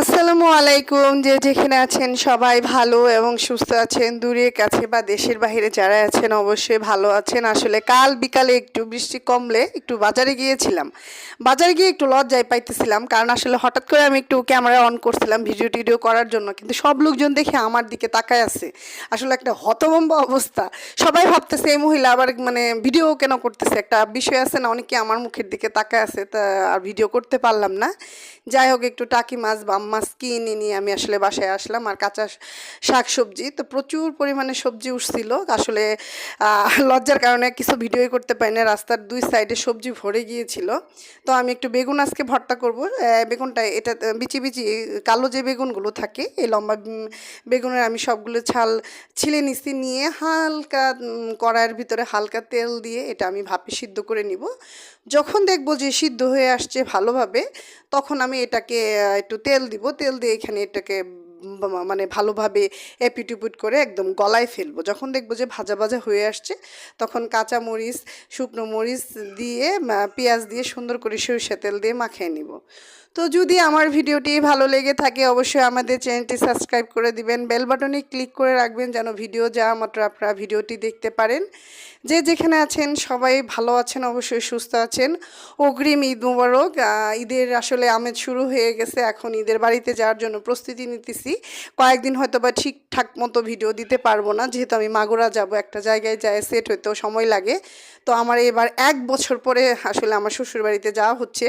আসসালামু আলাইকুম, যে যেখানে আছেন সবাই ভালো এবং সুস্থ আছেন। দূরে, কাছে বা দেশের বাইরে যারা আছেন অবশ্যই ভালো আছেন। আসলে কাল বিকালে একটু বৃষ্টি কমলে একটু বাজারে গিয়েছিলাম। বাজারে গিয়ে একটু লজ্জায় পাইতেছিলাম, কারণ আসলে হঠাৎ করে আমি একটু ক্যামেরা অন করছিলাম ভিডিও টিডিও করার জন্য। কিন্তু সব লোকজন দেখে আমার দিকে তাকায় আছে। আসলে একটা হতভম্ব অবস্থা। সবাই ভাবতেছে এই মহিলা আবার মানে ভিডিও কেন করতেছে? একটা বিষয় আছে না, অনেকে আমার মুখের দিকে তাকায় আছে, তা আর ভিডিও করতে পারলাম না। যাই হোক, একটু টাকি মাছ বাম মাছ কিনে নিয়ে আমি আসলে বাসায় আসলাম আর কাঁচা শাক সবজি তো প্রচুর পরিমাণে সবজি উঠছিল। আসলে লজ্জার কারণে কিছু ভিডিওই করতে পারি না রাস্তার দুই সাইডে সবজি ভরে গিয়েছিল। তো আমি একটু বেগুন আজকে ভর্তা করব। বেগুনটা, এটা, বিচি বিচি, কালো যে বেগুনগুলো থাকে, এই লম্বা বেগুনের আমি সবগুলো ছাল ছিলে নিছি নিয়ে হালকা কড়াইয়ের ভিতরে হালকা তেল দিয়ে এটা আমি ভাপে সিদ্ধ করে নিব। যখন দেখব যে সিদ্ধ হয়ে আসছে ভালোভাবে, তখন আমি এটাকে একটু তেল দিব, তেল দিয়ে এখানে এটাকে মানে ভালোভাবে এপিটুপুট করে একদম গলায় ফেলব। যখন দেখব যে ভাজা ভাজা হয়ে আসছে, তখন কাঁচা মরিচ, শুকনো মরিচ দিয়ে পেঁয়াজ দিয়ে সুন্দর করে সরষে তেল দিয়ে মাখিয়ে নিব। তো যদি আমার ভিডিওটি ভালো লেগে থাকে, অবশ্যই আমাদের চ্যানেলটি সাবস্ক্রাইব করে দিবেন। বেল বাটনে ক্লিক করে রাখবেন যেন ভিডিও যাওয়া মাত্র আপনারা ভিডিওটি দেখতে পারেন। যে যেখানে আছেন, সবাই ভালো আছেন, অবশ্যই সুস্থ আছেন। অগ্রিম ঈদ মুবারক। ঈদের আসলে আমেজ শুরু হয়ে গেছে। এখন ঈদের বাড়িতে যাওয়ার জন্য প্রস্তুতি নিতেছি। কয়েকদিন হয়তো বা ঠিকঠাক মতো ভিডিও দিতে পারব না। যেহেতু আমি মাগুরা যাব, একটা জায়গায় যায়, সেট হইতেও সময় লাগে। তো আমার এবার এক বছর পরে আসলে আমার শ্বশুর বাড়িতে যাওয়া হচ্ছে।